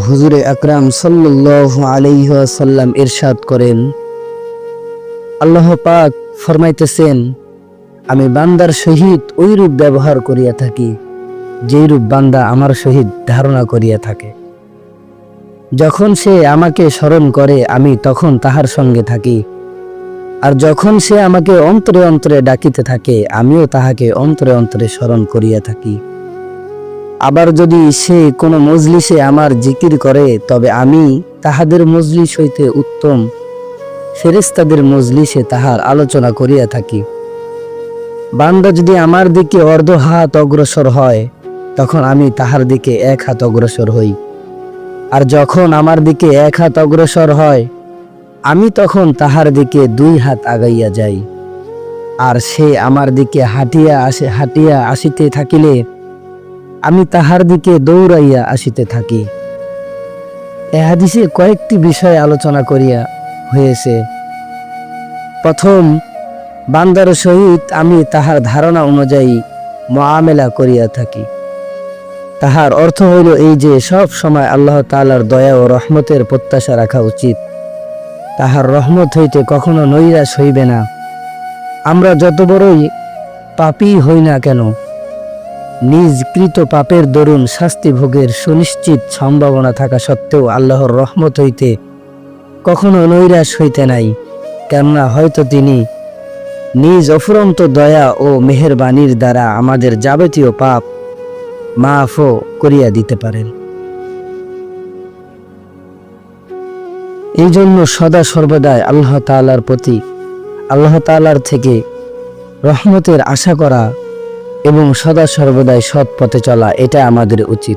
হুজুরে আকরাম সাল্লাল্লাহু আলাইহি ওয়াসাল্লাম ইরশাদ করেন। আল্লাহ পাক ফরমাইতেছেন, আমি বান্দার সহিত ওই রূপ ব্যবহার করিয়া থাকি যেই রূপ বান্দা আমার সহিত ধারণা করিয়া থাকে। যখন সে আমাকে স্মরণ করে, আমি তখন তাহার সঙ্গে থাকি। আর যখন সে আমাকে অন্তরে অন্তরে ডাকিতে থাকে, আমিও তাহাকে অন্তরে অন্তরে স্মরণ করিয়া থাকি। আবার যদি সে কোনো মজলিসে আমার জিকির করে, তবে আমি তাহাদের মজলিস হইতে উত্তম। ফেরেস্তাদের মজলিসে তাহার আলোচনা করিয়া থাকি। বান্দা যদি আমার দিকে অর্ধ হাত অগ্রসর হয়, তখন আমি তাহার দিকে এক হাত অগ্রসর হই। আর যখন আমার দিকে এক হাত অগ্রসর হয়, আমি তখন তাহার দিকে দুই হাত আগাইয়া যাই। আর সে আমার দিকে হাঁটিয়া আসে, হাঁটিয়া আসিতে থাকিলে আমি তাহার দিকে দৌড়াইয়া আসিতে থাকি। এ হাদিসে কয়েকটি বিষয় আলোচনা করিয়া হয়েছে। প্রথম, বান্দার সহিত আমি তাহার ধারণা অনুযায়ী মোয়ামেলা করিয়া থাকি। তাহার অর্থ হইল এই যে, সব সময় আল্লাহ তালার দয়া ও রহমতের প্রত্যাশা রাখা উচিত। তাহার রহমত হইতে কখনো নৈরাশ হইবে না। আমরা যত বড়ই পাপী হই না কেন নিজ কৃত পাপের দরুন শাস্তি ভোগের সুনিশ্চিত সম্ভাবনা থাকা সত্ত্বেও আল্লাহর রহমত হইতে কখনো নৈরাশ হইতে নাই, কেননা হয়তো তিনি নিজ অফুরন্ত দয়া ও মেহেরবানির দ্বারা আমাদের যাবতীয় পাপ মাফও করিয়া দিতে পারেন। এই জন্য সদা সর্বদাই আল্লাহ তাআলার প্রতি, আল্লাহ তাআলার থেকে রহমতের আশা করা এবং সদা সর্বদাই সৎ পথে চলা এটা আমাদের উচিত।